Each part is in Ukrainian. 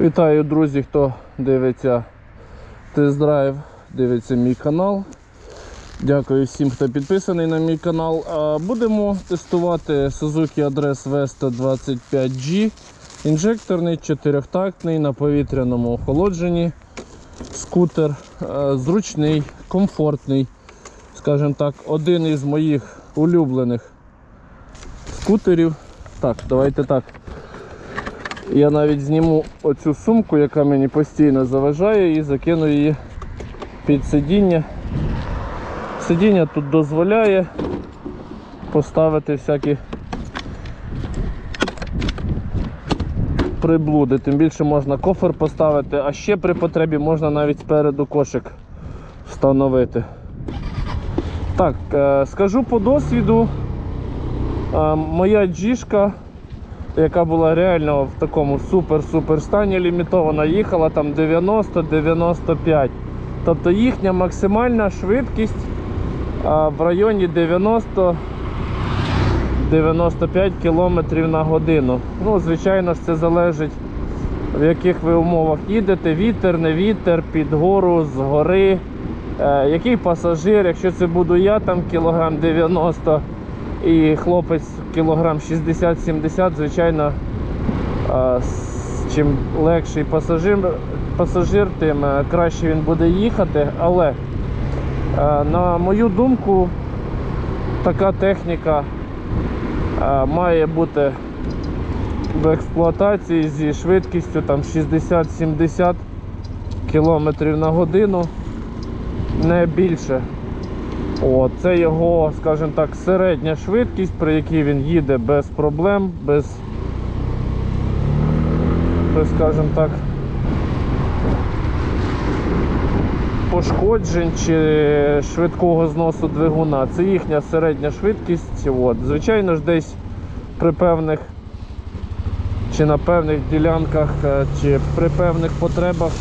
Вітаю, друзі, хто дивиться тест-драйв, дивиться мій канал. Дякую всім, хто підписаний на мій канал. Будемо тестувати Suzuki Address V125G. Інжекторний, чотирьохтактний на повітряному охолодженні. Скутер зручний, комфортний. Скажімо так, один із моїх улюблених скутерів. Так, давайте так. Я навіть зніму оцю сумку, яка мені постійно заважає, і закину її під сидіння. Сидіння тут дозволяє поставити всякі приблуди. Тим більше можна кофер поставити, а ще при потребі можна навіть спереду кошик встановити. Так, е, скажу по досвіду, е, моя джішка яка була реально в такому супер-супер стані лімітована, їхала там 90-95. Тобто їхня максимальна швидкість а, в районі 90-95 км на годину. Ну, звичайно ж, це залежить в яких ви умовах їдете, вітер, не вітер, під гору, з гори. Е, який пасажир, якщо це буду я, там кілограм 90 і хлопець кілограм 60-70, звичайно, чим легший пасажир, пасажир, тим е, краще він буде їхати. Але, е, на мою думку, така техніка е, має бути в експлуатації зі швидкістю 60-70 км на годину, не більше. О, це його, скажімо так, середня швидкість, при якій він їде без проблем, без, без скажімо так, пошкоджень чи швидкого зносу двигуна. Це їхня середня швидкість. От. Звичайно ж, десь при певних чи на певних ділянках, е, чи при певних потребах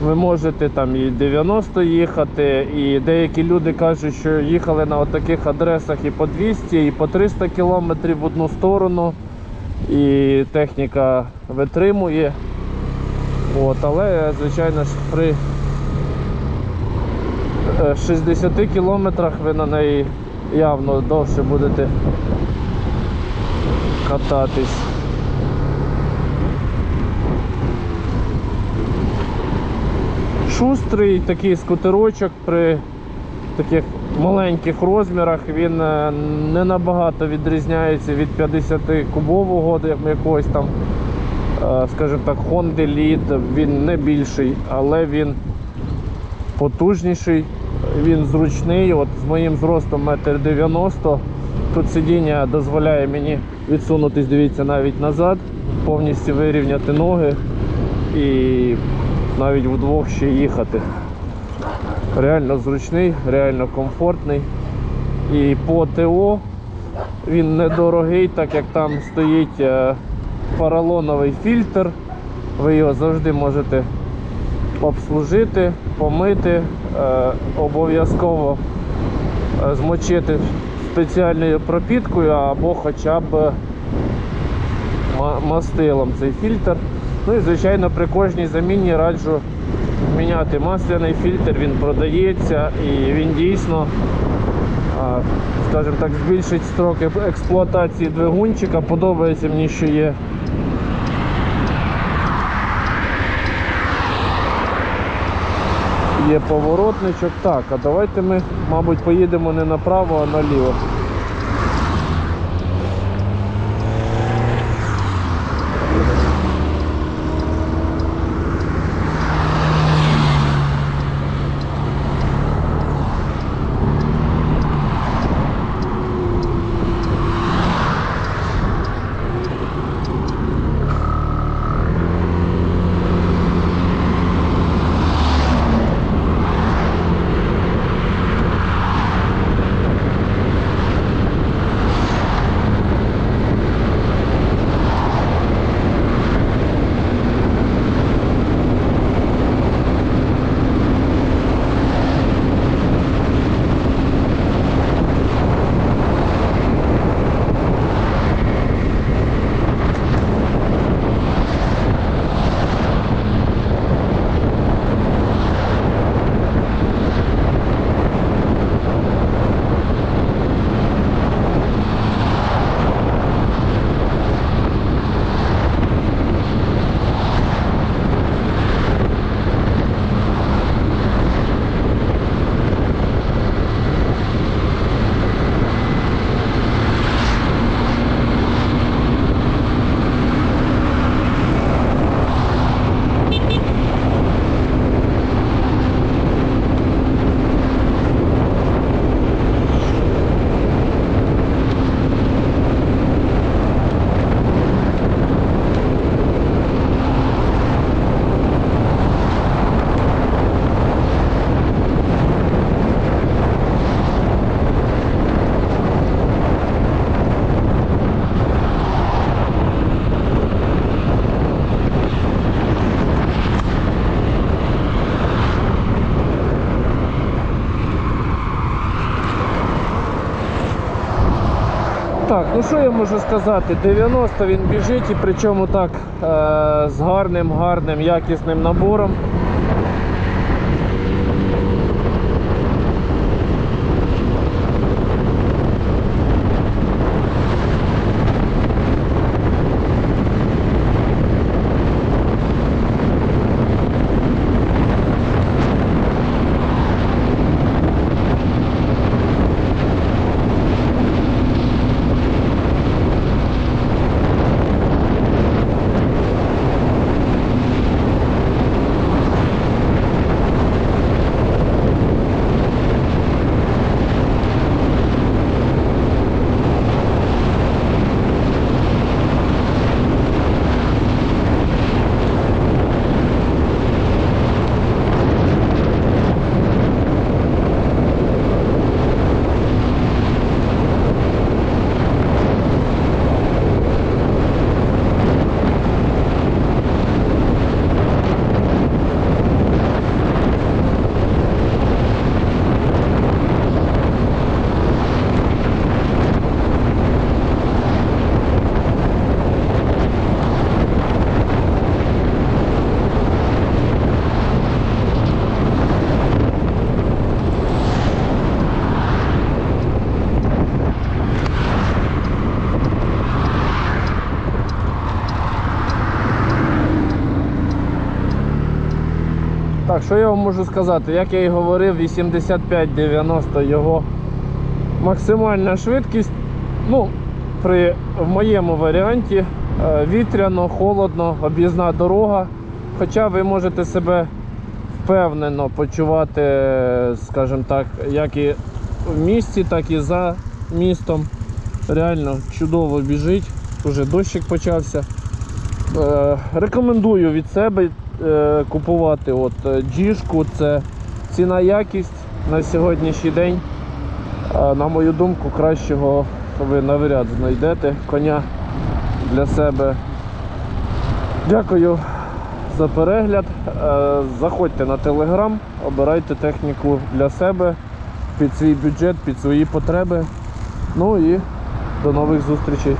ви можете там і 90 їхати, і деякі люди кажуть, що їхали на таких адресах і по 200, і по 300 кілометрів в одну сторону, і техніка витримує. От, але, звичайно ж, при е, 60 кілометрах ви на неї явно довше будете кататись. Шустрий такий скутерочок при таких маленьких розмірах. Він е, не набагато відрізняється від 50 кубового якогось там, е, скажімо так, Honda Lead. Він не більший, але він потужніший, він зручний. От з моїм зростом 1,90 м. Тут сидіння дозволяє мені відсунутись, дивіться, навіть назад, повністю вирівняти ноги і навіть вдвох ще їхати. Реально зручний, реально комфортний. І по ТО він недорогий, так як там стоїть е, поролоновий фільтр. Ви його завжди можете обслужити, помити, е, обов'язково е, змочити спеціальною пропіткою або хоча б мастилом цей фільтр. Ну і звичайно при кожній заміні раджу міняти масляний фільтр, він продається і він дійсно, скажімо так, збільшить строки експлуатації двигунчика. Подобається мені, що є. Є поворотничок. Так, а давайте ми, мабуть, поїдемо не направо, а наліво. Так, ну що я можу сказати? 90 він біжить і причому так е, з гарним, гарним, якісним набором. Так, що я вам можу сказати? Як я і говорив, 85-90 його максимальна швидкість. Ну, при в моєму варіанті е, вітряно, холодно, об'їзна дорога. Хоча ви можете себе впевнено почувати, скажімо так, як і в місті, так і за містом. Реально чудово біжить. Уже дощик почався. Е, рекомендую від себе е, купувати от е, діжку. Це ціна якість на сьогоднішній день. На мою думку, кращого ви навряд знайдете коня для себе. Дякую за перегляд. Е, заходьте на телеграм, обирайте техніку для себе під свій бюджет, під свої потреби. Ну і до нових зустрічей.